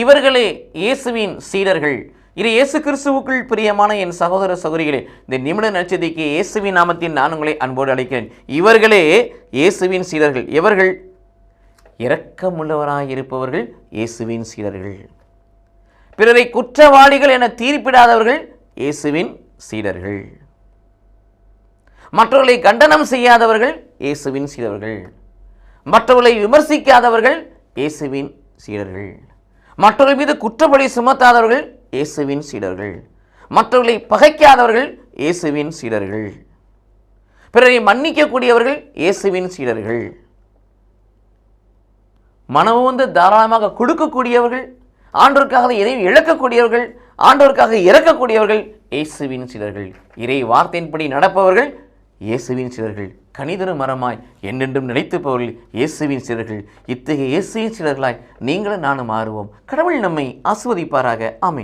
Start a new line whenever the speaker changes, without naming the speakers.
இவர்களே இயேசுவின் சீடர்கள். இது இயேசு கிறிஸ்துவுக்குள் பிரியமான என் சகோதர சகோதரிகளே இந்த நிமிட நட்சத்திரிக்கு இயேசுவின் நாமத்தில் நான் உங்களை அன்போடு அழைக்கிறேன். இவர்களே இயேசுவின் சீடர்கள். இவர்கள் இரக்கமுள்ளவராக இருப்பவர்கள் இயேசுவின் சீடர்கள். பிறரை குற்றவாளிகள் என தீர்ப்பிடாதவர்கள் இயேசுவின் சீடர்கள். மற்றவர்களை கண்டனம் செய்யாதவர்கள் இயேசுவின் சீடர்கள். மற்றவர்களை விமர்சிக்காதவர்கள் இயேசுவின் சீடர்கள். மற்றவர்கள் மீது குற்றப்படி சுமத்தாதவர்கள் இயேசுவின் சீடர்கள். மற்றவர்களை பகைக்காதவர்கள் இயேசுவின் சீடர்கள். பிறரை மன்னிக்கக்கூடியவர்கள் இயேசுவின் சீடர்கள். மனமுந்து தாராளமாக கொடுக்கக்கூடியவர்கள் ஆண்டோருக்காக எதையும் இழக்கக்கூடியவர்கள் ஆண்டோருக்காக இறக்கக்கூடியவர்கள் இயேசுவின் சீடர்கள். இறை வார்த்தையின்படி நடப்பவர்கள் இயேசுவின் சிலர்கள் கனிதரு மரமாய் என்னென்றும் நிலைத்துப்பவர்கள் இயேசுவின் சிலர்கள். இத்தகைய இயேசுவின் சிலர்களாய் நீங்களும் நானும் மாறுவோம். கடவுள் நம்மை ஆசுவதிப்பாராக ஆமீன்.